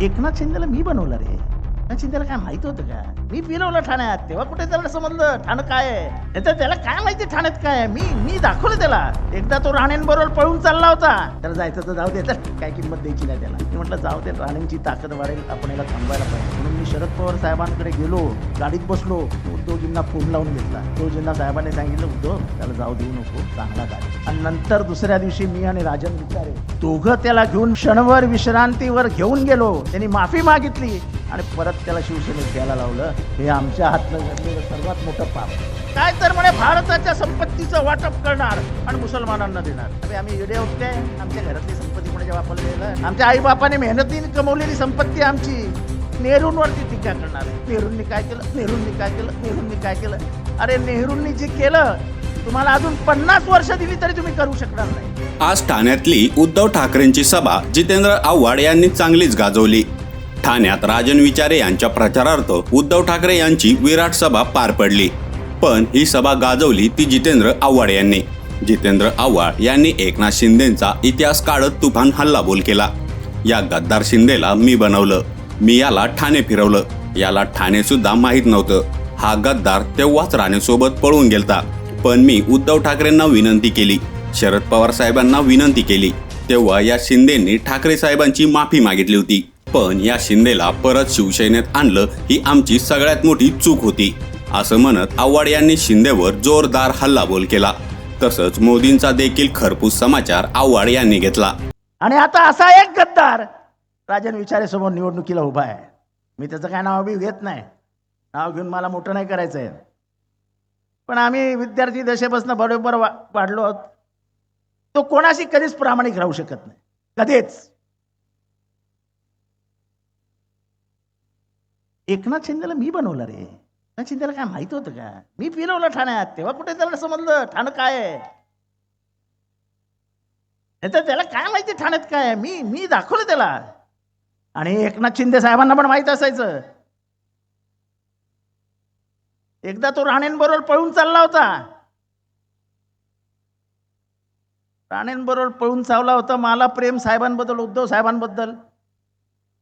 एकनाथ शिंदेला मी बनवलं रे. त्याला काय माहीत होतं का? मी फिरवलं ठाण्यात. तेव्हा कुठे त्याला समजलं ठाणं काय आहे? त्याला काय माहिती ठाण्यात काय मी मी दाखवलं त्याला. एकदा तो राणेंबरोबर पळून चालला होता. त्याला जायचं तर जाऊ दे तर काय किंमत द्यायची नाही त्याला. मी म्हटलं जाऊ दे राणेंची ताकद वाढेल आपण याला थांबवायला पाहिजे. म्हणून मी शरद पवार साहेबांकडे गेलो. गाडीत बसलो. उद्धवजींना फोन लावून घेतला. उद्धवजींना साहेबांनी सांगितलं उद्धव त्याला जाऊ देऊ नको. चांगला गाडी आणि नंतर दुसऱ्या दिवशी मी आणि राजन विचारे दोघं त्याला घेऊन क्षणभर विश्रांतीवर घेऊन गेलो. त्यांनी माफी मागितली. आणि परत त्याला शिवसेनेत घ्यायला लावलं हे आमच्या हातनं घडलेलं सर्वात मोठं पाप. काय तर म्हणे भारताच्या संपत्तीचं वाटप करणार आणि मुसलमानांना देणार. अरे आम्ही येडे होत आमच्या घरातली संपत्ती कोणाच्या वापरलेलं आमच्या आई बापाने मेहनतीने कमवलेली संपत्ती आमची. नेहरूंवरती टीका करणार नेहरूंनी काय केलं? नेहरूंनी काय केलं? नेहरूंनी काय केलं? अरे नेहरूंनी जे केलं तुम्हाला अजून पन्नास वर्ष दिली तरी तुम्ही करू शकणार नाही. आज ठाण्यातली उद्धव ठाकरेंची सभा जितेंद्र आव्हाड यांनी चांगलीच गाजवली. ठाण्यात राजन विचारे यांच्या प्रचारार्थ उद्धव ठाकरे यांची विराट सभा पार पडली. पण ही सभा गाजवली ती जितेंद्र आव्हाड यांनी. जितेंद्र आव्हाड यांनी एकनाथ शिंदेचा इतिहास काढत तुफान हल्लाबोल केला. या गद्दार शिंदेला मी बनवलं. मी याला ठाणे फिरवलं. याला ठाणे सुद्धा माहीत नव्हतं. हा गद्दार तेव्हाच राणेसोबत पळून गेलता. पण मी उद्धव ठाकरेंना विनंती केली. शरद पवार साहेबांना विनंती केली. तेव्हा या शिंदेंनी ठाकरे साहेबांची माफी मागितली होती. पण या शिंदेला परत शिवसेनेत आणलं ही आमची सगळ्यात मोठी चूक होती असं म्हणत आव्हाड यांनी शिंदेवर जोरदार हल्लाबोल केला. तसंच मोदींचा देखील खरपूस समाचार आव्हाड यांनी घेतला. आणि आता असा एक गद्दार राजन विचारे समोर निवडणुकीला उभा आहे. मी त्याचं काय नाव बी घेत नाही. नाव घेऊन मला मोठं नाही करायचं आहे पण आम्ही विद्यार्थी दशेपासून बरोबर वाढलो आहोत. तो कोणाशी कधीच प्रामाणिक राहू शकत नाही. कधीच. एकनाथ शिंदेला मी बनवलं रे. एकनाथ शिंदेला काय माहीत होतं का? मी फिरवलं ठाण्यात. तेव्हा कुठे त्याला समजलं? ठाणं काय आहे? नाहीतर त्याला काय माहिती ठाण्यात काय आहे? मी मी दाखवलं त्याला. आणि एकनाथ शिंदे साहेबांना पण माहीत असायचं. एकदा तो राणेंबरोबर पळून चालला होता. राणेंबरोबर पळून चावला होता. मला प्रेम साहेबांबद्दल उद्धव साहेबांबद्दल.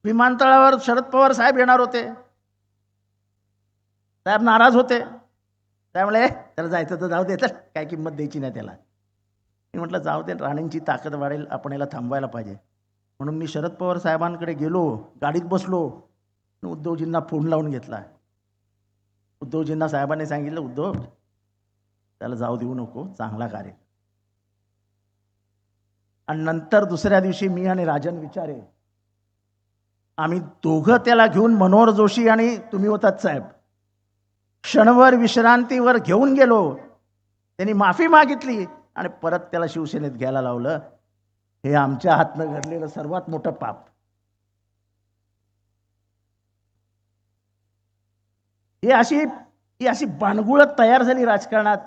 विमानतळावर शरद पवार साहेब येणार होते. साहेब नाराज होते. त्यामुळे त्याला जायचं तर जाऊ दे तर काय किंमत द्यायची नाही त्याला. मी म्हटलं जाऊ दे राणेंची ताकद वाढेल आपण याला थांबवायला पाहिजे. म्हणून मी शरद पवार साहेबांकडे गेलो गाडीत बसलो आणि उद्धवजींना फोन लावून घेतला. उद्धवजींना साहेबांनी सांगितलं उद्धव त्याला जाऊ देऊ नको चांगला कार्य. आणि नंतर दुसऱ्या दिवशी मी आणि राजन विचारे आम्ही दोघं त्याला घेऊन मनोहर जोशी आणि तुम्ही होतात साहेब. क्षणभर विश्रांतीवर घेऊन गेलो. त्यांनी माफी मागितली आणि परत त्याला शिवसेनेत घ्यायला लावलं. हे आमच्या हातनं घडलेलं सर्वात मोठं पाप. ही अशी ही अशी बाणगुळत तयार झाली राजकारणात.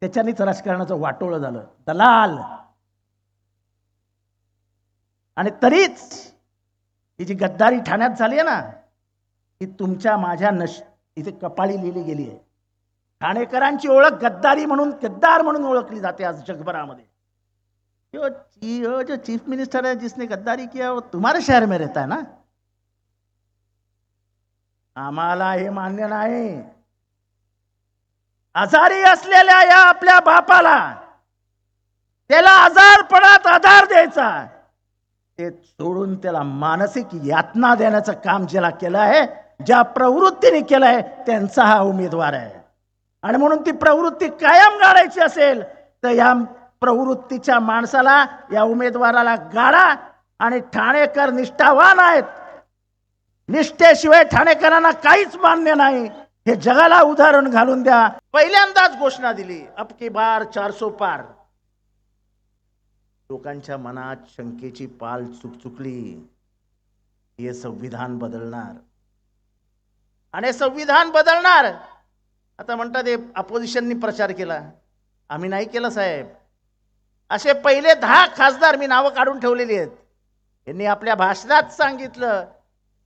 त्याच्यानेच राजकारणाचं वाटोळं झालं. दलाल. आणि तरीच ही जी गद्दारी ठाण्यात झाली आहे ना ही तुमच्या माझ्या नश इथे कपाळी लिहिली गेली आहे. ठाणेकरांची ओळख गद्दारी म्हणून गद्दार म्हणून ओळखली जाते आज जगभरामध्ये. यो यो जो चीफ मिनिस्टर है जिसने गद्दारी किया वो तुम्हारे शहर में रहता है ना? आम्हाला हे मान्य नाही. आजारी असलेल्या या आपल्या बापाला त्याला आजारपणात आधार द्यायचा ते सोडून त्याला मानसिक यातना देण्याचं काम ज्याला केलं आहे ज्या प्रवृत्तीने केलं आहे त्यांचा हा उमेदवार आहे. आणि म्हणून ती प्रवृत्ती कायम गाडायची असेल तर या प्रवृत्तीच्या माणसाला या उमेदवाराला गाडा आणि ठाणेकर निष्ठावान आहेत. निष्ठेशिवाय ठाणेकरांना काहीच मान्य नाही. हे जगाला उदाहरण घालून द्या. पहिल्यांदाच घोषणा दिली. अब बार चारसो पार. लोकांच्या मनात शंकेची पाल चुकचुकली. हे संविधान बदलणार. आणि संविधान बदलणार. आता म्हणतात हे अपोजिशननी प्रचार केला. आम्ही नाही केलं साहेब. असे पहिले दहा खासदार मी नावं काढून ठेवलेली आहेत. यांनी आपल्या भाषणात सांगितलं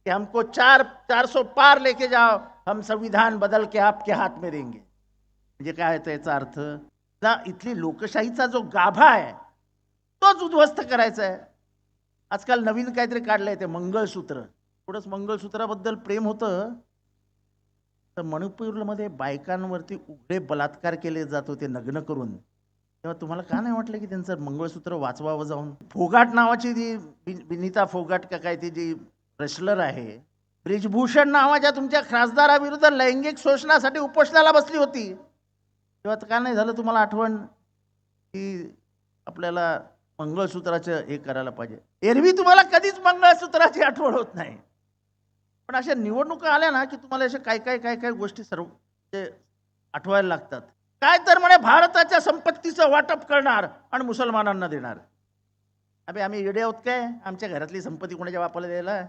कि हमको चार चार सो पार लेके जाओ. हम संविधान बदल के आपके हात में देंगे. म्हणजे काय आहे त्याचा अर्थ? ना इथली लोकशाहीचा जो गाभा आहे तोच उद्ध्वस्त करायचा आहे. आजकाल नवीन काहीतरी काढलंय ते मंगळसूत्र. थोडंच मंगळसूत्राबद्दल प्रेम होतं. तर मणिपूरमध्ये बायकांवरती उघडे बलात्कार केले जात होते नग्न करून. तेव्हा तुम्हाला का नाही वाटलं की त्यांचं मंगळसूत्र वाचवावं जाऊन? फोगाट नावाची जी विनिता फोगाट का काय ती जी रेसलर आहे ब्रिजभूषण नावाच्या तुमच्या खासदाराविरुद्ध लैंगिक शोषणासाठी उपोषणाला बसली होती. तेव्हा का नाही झालं तुम्हाला आठवण की आपल्याला मंगळसूत्राचं हे करायला पाहिजे? एरवी तुम्हाला कधीच मंगळसूत्राची आठवण होत नाही. पण अशा निवडणुका आल्या ना की तुम्हाला अशा काय काय काय काय गोष्टी सर्व ते आठवायला लागतात. काय तर म्हणे भारताच्या संपत्तीचं वाटप करणार आणि मुसलमानांना देणार. अबे आम्ही येडे आहोत काय? आमच्या घरातली संपत्ती कोणाच्या बापाला द्यायला?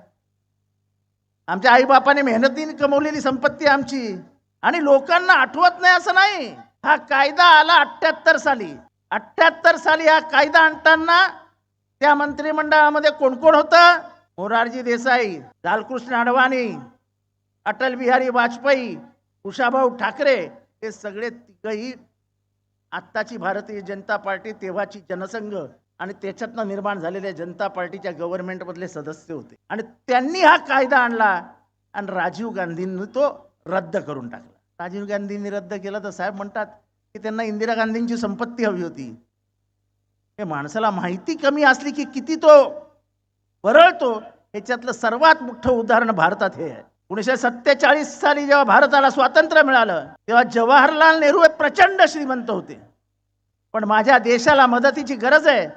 आमच्या आईबापाने मेहनतीने कमवलेली संपत्ती आमची. आणि लोकांना आठवत नाही असं नाही. हा कायदा आला अठ्ठ्याहत्तर साली. अठ्ठ्याहत्तर साली हा कायदा आणताना त्या मंत्रिमंडळामध्ये कोण कोण होतं? मोरारजी देसाई लालकृष्ण अडवाणी अटल बिहारी वाजपेयी उषाभाऊ ठाकरे हे सगळे तिघही आत्ताची भारतीय जनता पार्टी तेव्हाची जनसंघ आणि त्याच्यातनं निर्माण झालेल्या जनता पार्टीच्या गव्हर्नमेंटमधले सदस्य होते. आणि त्यांनी हा कायदा आणला आणि राजीव गांधींनी तो रद्द करून टाकला. राजीव गांधींनी रद्द केला तर साहेब म्हणतात की त्यांना इंदिरा गांधींची संपत्ती हवी होती. हे माणसाला माहिती कमी असली की किती तो वरळतो ह्याच्यातलं सर्वात मोठं उदाहरण भारतात हे आहे. एकोणीसशे सत्तेचाळीस साली जेव्हा भारताला स्वातंत्र्य मिळालं तेव्हा जवाहरलाल नेहरू हे प्रचंड श्रीमंत होते. पण माझ्या देशाला मदतीची गरज आहे.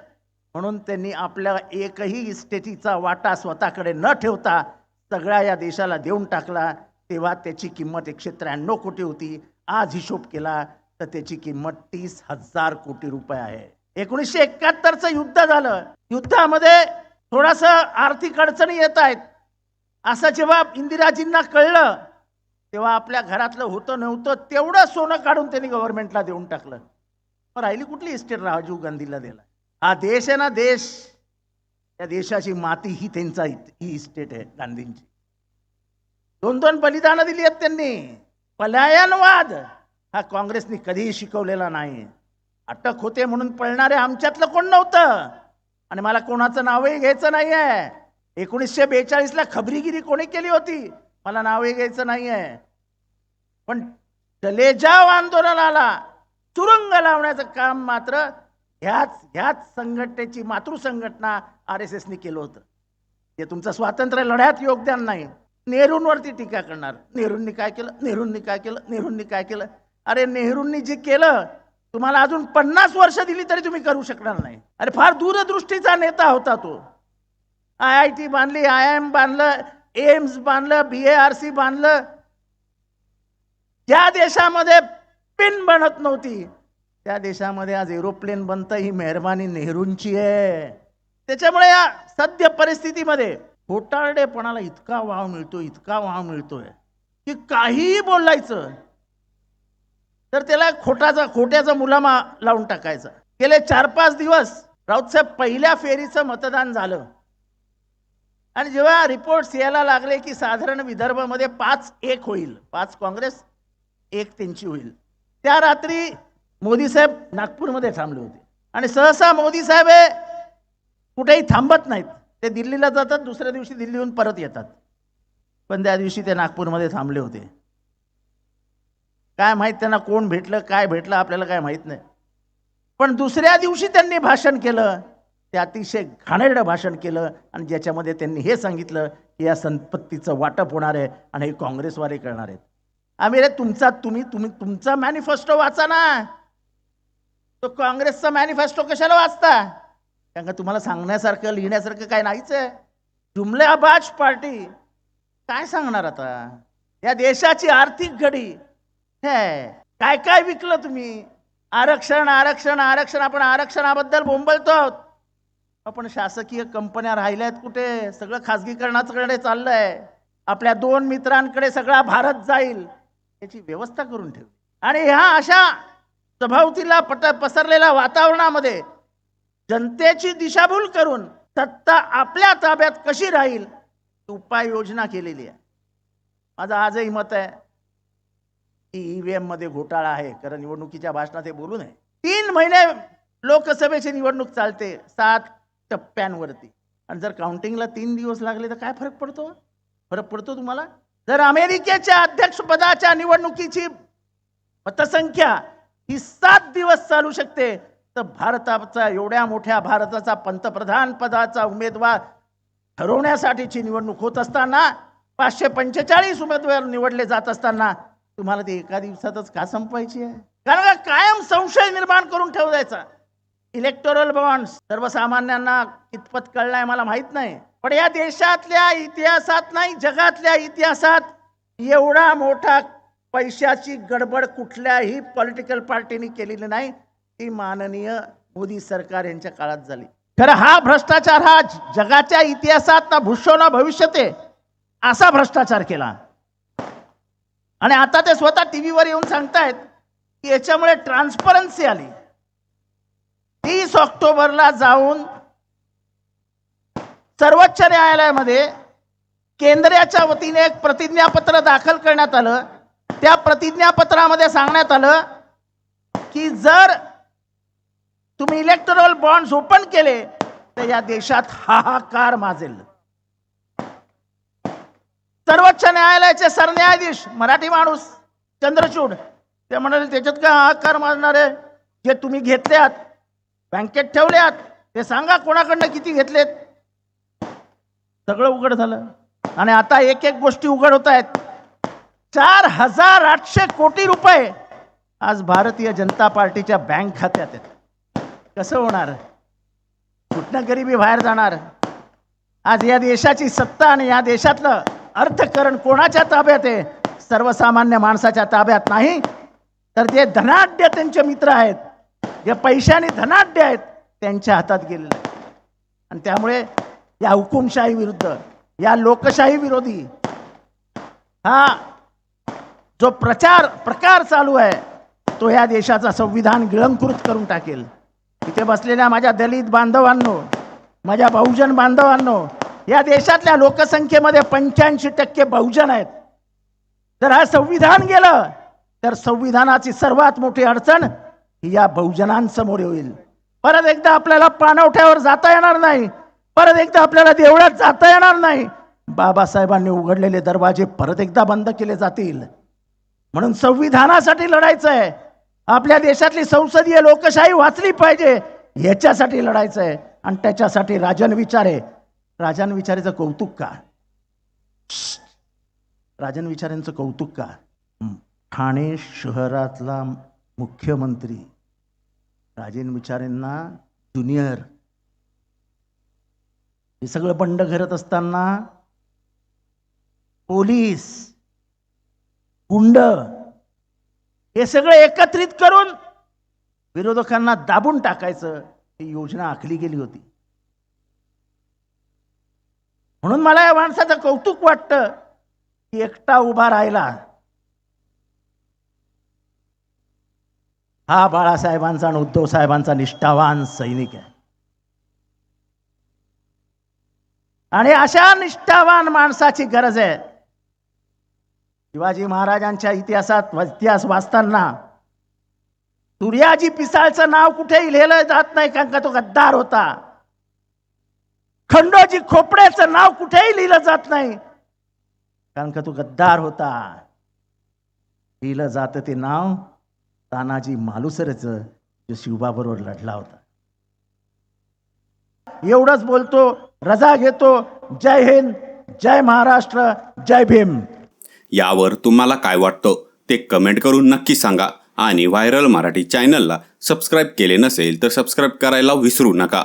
म्हणून त्यांनी आपल्या एकही इस्टेटीचा वाटा स्वतःकडे न ठेवता सगळ्या या देशाला देऊन टाकला. तेव्हा त्याची किंमत एकशे त्र्याण्णव कोटी होती. आज हिशोब केला तर त्याची किंमत तीस हजार कोटी रुपये आहे. एकोणीसशे एकाहत्तरचं युद्ध झालं. युद्धामध्ये थोडस आर्थिक अडचणी येत आहेत. असं जेव्हा इंदिराजींना कळलं तेव्हा आपल्या घरातलं होतं नव्हतं तेवढं सोनं काढून त्यांनी गव्हर्नमेंटला देऊन टाकलं. पण राहिली कुठली इस्टेट राजीव गांधीला दिला हा देश आहे ना देश. त्या देशाची माती ही त्यांचा इत- ही इस्टेट आहे गांधींची. दोन दोन बलिदानं दिली आहेत त्यांनी. पलायनवाद. हा काँग्रेसनी कधीही शिकवलेला नाही. अटक होते म्हणून पळणारे आमच्यातलं कोण नव्हतं? आणि मला कोणाचं नावही घ्यायचं नाही आहे एकोणीसशे बेचाळीसला खबरीगिरी कोणी केली होती? मला नावही घ्यायचं नाही आहे पण तलेजाव आंदोलनाला तुरुंग लावण्याचं काम मात्र ह्याच ह्याच संघटनेची मातृसंघटना आर एस एसनी केलं होतं. ते तुमचं स्वातंत्र्य लढ्यात योगदान नाही. नेहरूंवरती टीका करणार. नेहरूंनी काय केलं? नेहरूंनी काय केलं? नेहरूंनी काय केलं? अरे नेहरूंनी जे केलं तुम्हाला अजून पन्नास वर्ष दिली तरी तुम्ही करू शकणार नाही. अरे फार दूरदृष्टीचा नेता होता तो. आय आय टी बांधली आय एम बांधलं एम्स बांधलं बी ए आर सी बांधलं. ज्या देशामध्ये पिन बनत नव्हती त्या देशामध्ये आज एरोप्लेन बनतं ही मेहरबानी नेहरूंची आहे. त्याच्यामुळे या सद्य परिस्थितीमध्ये घोटाळडेपणाला इतका वाव मिळतो इतका वाव मिळतोय की काहीही बोलायचं तर त्याला खोटाचा खोट्याचा मुलामा लावून टाकायचा. गेले चार पाच दिवस राऊतसाहेब पहिल्या फेरीचं मतदान झालं. आणि जेव्हा रिपोर्ट्स यायला लागले की साधारण विदर्भामध्ये पाच एक होईल पाच काँग्रेस एक त्यांची होईल. त्या रात्री मोदी साहेब नागपूरमध्ये थांबले होते. आणि सहसा मोदी साहेब हे कुठेही थांबत नाहीत. ते दिल्लीला जातात दुसऱ्या दिवशी दिल्लीहून परत येतात. पण त्या दिवशी ते नागपूरमध्ये थांबले होते. काय माहीत त्यांना कोण भेटलं काय भेटलं आपल्याला काय माहीत नाही. पण दुसऱ्या दिवशी त्यांनी भाषण केलं. ते अतिशय घाणेरडं भाषण केलं आणि ज्याच्यामध्ये त्यांनी हे सांगितलं की या संपत्तीचं वाटप होणार आहे आणि हे काँग्रेसवाले करणार आहेत. आम्ही रे तुमचा तुम्ही तुम्ही तुमचा मॅनिफेस्टो वाचा ना. तो काँग्रेसचा मॅनिफेस्टो कशाला वाचता? कारण का तुम्हाला सांगण्यासारखं लिहिण्यासारखं काय नाहीच आहे. जुमल्याबाज पार्टी. काय सांगणार आता? या देशाची आर्थिक घडी. काय काय विकलं तुम्ही? आरक्षण आरक्षण आरक्षण आपण आरक्षणाबद्दल बोंबलतो आहोत. आपण शासकीय कंपन्या राहिल्या आहेत कुठे? सगळं खाजगीकरणाकडे चाललंय. आपल्या दोन मित्रांकडे सगळा भारत जाईल. याची व्यवस्था करून ठेवली. आणि ह्या अशा सभावतीला पट पसरलेल्या वातावरणामध्ये जनतेची दिशाभूल करून सत्ता आपल्या ताब्यात कशी राहील उपाययोजना केलेली आहे. माझं आजही मत आहे की ईव्हीएममध्ये घोटाळा आहे कारण निवडणुकीच्या भाषणात हे बोलू नये. तीन महिने लोकसभेची निवडणूक चालते सात टप्प्यांवरती. आणि जर काउंटिंगला तीन दिवस लागले तर काय फरक पडतो? फरक पडतो तुम्हाला? जर अमेरिकेच्या अध्यक्षपदाच्या निवडणुकीची मतसंख्या ही सात दिवस चालू शकते तर भारताचा एवढ्या मोठ्या भारताचा पंतप्रधान पदाचा उमेदवार ठरवण्यासाठीची निवडणूक होत असताना पाचशे पंचेचाळीस उमेदवार निवडले जात असताना तुम्हाला ते एका दिवसातच का संपवायची आहे? कारण का कायम संशय निर्माण करून ठेवायचा इलेक्टोरल बॉन्ड सर्वसामान्यांना कितपत कळलाय मला माहीत नाही. पण या देशातल्या इतिहासात नाही जगातल्या इतिहासात एवढा मोठा पैशाची गडबड कुठल्याही पॉलिटिकल पार्टीने केलेली नाही. ती माननीय मोदी सरकार यांच्या काळात झाली. खरं हा भ्रष्टाचार हा जगाच्या इतिहासात ना भूषो ना असा भ्रष्टाचार केला. आणि आता ते स्वतः टीव्हीवर येऊन सांगतायत की याच्यामुळे ट्रान्सपरन्सी आली. तीस ऑक्टोबरला जाऊन सर्वोच्च न्यायालयामध्ये केंद्राच्या वतीने एक प्रतिज्ञापत्र दाखल करण्यात आलं. त्या प्रतिज्ञापत्रामध्ये सांगण्यात आलं की जर तुम्ही इलेक्ट्रॉल बॉन्ड्स ओपन केले तर या देशात हाहाकार माजेल. सर्वोच्च न्यायालयाचे सरन्यायाधीश मराठी माणूस चंद्रचूड ते म्हणाले त्याच्यात काय हाहाकार मारणार आहे? जे तुम्ही घेतल्यात बँकेत ठेवल्यात ते सांगा कोणाकडनं किती घेतलेत? सगळं उघड झालं. आणि आता एक एक गोष्टी उघड होत आहेत. चार हजार आठशे कोटी रुपये आज भारतीय जनता पार्टीच्या बँक खात्यात आहेत. कसं होणार? कुठनं गरिबी बाहेर जाणार? आज या देशाची सत्ता आणि या देशातलं अर्थकरण कोणाच्या ताब्यात आहे? सर्वसामान्य माणसाच्या ताब्यात नाही. तर जे धनाढ्य त्यांचे मित्र आहेत जे पैशाने धनाढ्य आहेत त्यांच्या हातात गेलेलं आहे आणि त्यामुळे या हुकुमशाही विरुद्ध या लोकशाही विरोधी हा जो प्रचार प्रकार चालू आहे तो या देशाचा संविधान गिळंकृत करून टाकेल. इथे बसलेल्या माझ्या दलित बांधवांनो माझ्या बहुजन बांधवांनो या देशातल्या लोकसंख्येमध्ये पंच्याऐंशी टक्के बहुजन आहेत. जर हा संविधान गेलं तर संविधानाची सर्वात मोठी अडचण ही या बहुजनांसमोर होईल परत एकदा आपल्याला पाणवठ्यावर जाता येणार नाही. परत एकदा आपल्याला देवळात जाता येणार नाही. बाबासाहेबांनी उघडलेले दरवाजे परत एकदा बंद केले जातील. म्हणून संविधानासाठी लढायचं आहे आपल्या देशातली संसदीय लोकशाही वाचली पाहिजे. याच्यासाठी लढायचं आहे आणि त्याच्यासाठी राजन विचारे राजन विचारेचं कौतुक का? राजन विचारेंचं कौतुक का? ठाणे शहरातला मुख्यमंत्री. राजेन विचारेंना ज्युनियर. हे सगळं बंड घरत असताना पोलीस गुंड हे सगळं एकत्रित करून विरोधकांना दाबून टाकायचं. ही योजना आखली गेली होती. म्हणून मला या माणसाचं कौतुक वाटतं की एकटा उभा राहिला. हा बाळासाहेबांचा आणि उद्धव साहेबांचा निष्ठावान सैनिक आहे. आणि अशा निष्ठावान माणसाची गरज आहे. शिवाजी महाराजांच्या इतिहासात इतिहास वाचताना सूर्याजी पिसाळचं नाव कुठेही लिहिलं जात नाही कारण का तो गद्दार होता. खंडोजी खोपड्याचं नाव कुठेही लिहिलं जात नाही. कारण का तो गद्दार होता. लिहिलं जात ते नाव तानाजी मालुसरेच जो शिवबाबरोबर लढला होता. एवढंच बोलतो रजा घेतो. जय हिंद जय महाराष्ट्र जय भीम. यावर तुम्हाला काय वाटतं ते कमेंट करून नक्की सांगा. आणि व्हायरल मराठी चॅनलला सबस्क्राईब केले नसेल तर सबस्क्राईब करायला विसरू नका.